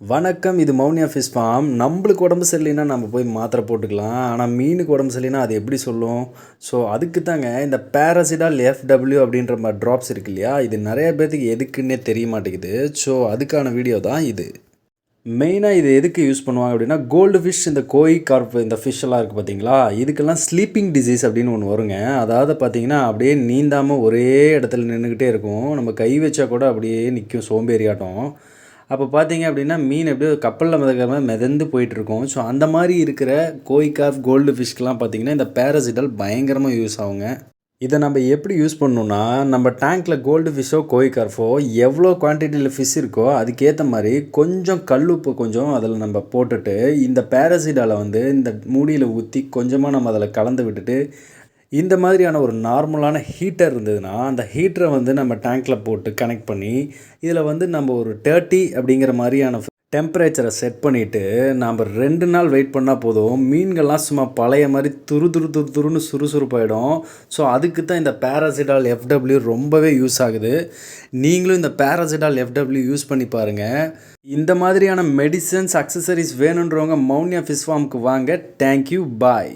வணக்கம் இது Mouniya fish form நம்மளுக்கு உடம்பு சரியில்லைன்னா நம்ம போய் மாத்திரை போட்டுக்கலாம். ஆனால் மீனுக்கு உடம்பு சரியில்லைன்னா அது எப்படி சொல்லும்? ஸோ அதுக்கு தாங்க இந்த பேராசிடால் எஃப்டபிள்யூ அப்படின்ற மாதிரி ட்ராப்ஸ் இருக்கு இல்லையா? இது நிறைய பேர்த்துக்கு எதுக்குன்னே தெரிய மாட்டேங்குது. ஸோ அதுக்கான வீடியோ தான் இது. மெயினாக இது எதுக்கு யூஸ் பண்ணுவாங்க அப்படின்னா கோல்டு ஃபிஷ் இந்த கோய் கார்ப் இந்த ஃபிஷ்ஷெல்லாம் இருக்குது பார்த்தீங்களா இதுக்கெல்லாம் ஸ்லீப்பிங் டிசீஸ் அப்படின்னு ஒன்று வருங்க. அதாவது பார்த்தீங்கன்னா அப்படியே நீந்தாமல் ஒரே இடத்துல நின்றுக்கிட்டே இருக்கும். நம்ம கை வச்சா கூட அப்படியே நிற்கும் சோம்பேறியாட்டம். அப்போ பார்த்தீங்க அப்படின்னா மீன் எப்படியோ கப்பலில் மிதக்கிற மாதிரி மிதந்து போயிட்டுருக்கும். ஸோ அந்த மாதிரி இருக்கிற கோய் கோல்டு ஃபிஷ்க்கெலாம் பார்த்தீங்கன்னா இந்த பேராசிட்டல் பயங்கரமாக யூஸ் ஆகுங்க. இதை நம்ம எப்படி யூஸ் பண்ணணும்னா நம்ம டேங்க்கில் கோல்டு ஃபிஷ்ஷோ கோய்கார்ஃபோ எவ்வளோ குவான்டிட்டியில் ஃபிஷ் இருக்கோ அதுக்கேற்ற மாதிரி கொஞ்சம் கல்லுப்பு கொஞ்சம் அதில் நம்ம போட்டுட்டு இந்த பேரசிடாவில் வந்து இந்த மூடியில் ஊற்றி கொஞ்சமாக நம்ம அதில் கலந்து விட்டுட்டு இந்த மாதிரியான ஒரு நார்மலான ஹீட்டர் இருந்ததுன்னா அந்த ஹீட்டரை வந்து நம்ம டேங்க்கில் போட்டு கனெக்ட் பண்ணி இதில் வந்து நம்ம ஒரு தேர்ட்டி அப்படிங்கிற மாதிரியான டெம்பரேச்சரை செட் பண்ணிவிட்டு நாம் ரெண்டு நாள் வெயிட் பண்ணால் போதும் மீன்கள்லாம் சும்மா பழைய மாதிரி துரு துரு துரு துருன்னு சுறுசுறுப்பாயிடும். ஸோ அதுக்கு தான் இந்த பேராசிடால் எஃப்டபிள்யூ ரொம்பவே யூஸ் ஆகுது. நீங்களும் இந்த பேராசிடால் எஃப்டபிள்யூ யூஸ் பண்ணி பாருங்கள் இந்த மாதிரியான மெடிசன்ஸ் அக்சசரிஸ் வேணுன்றவங்க மௌனியா ஃபிஷ் ஃபார்முக்கு வாங்க. Thank you bye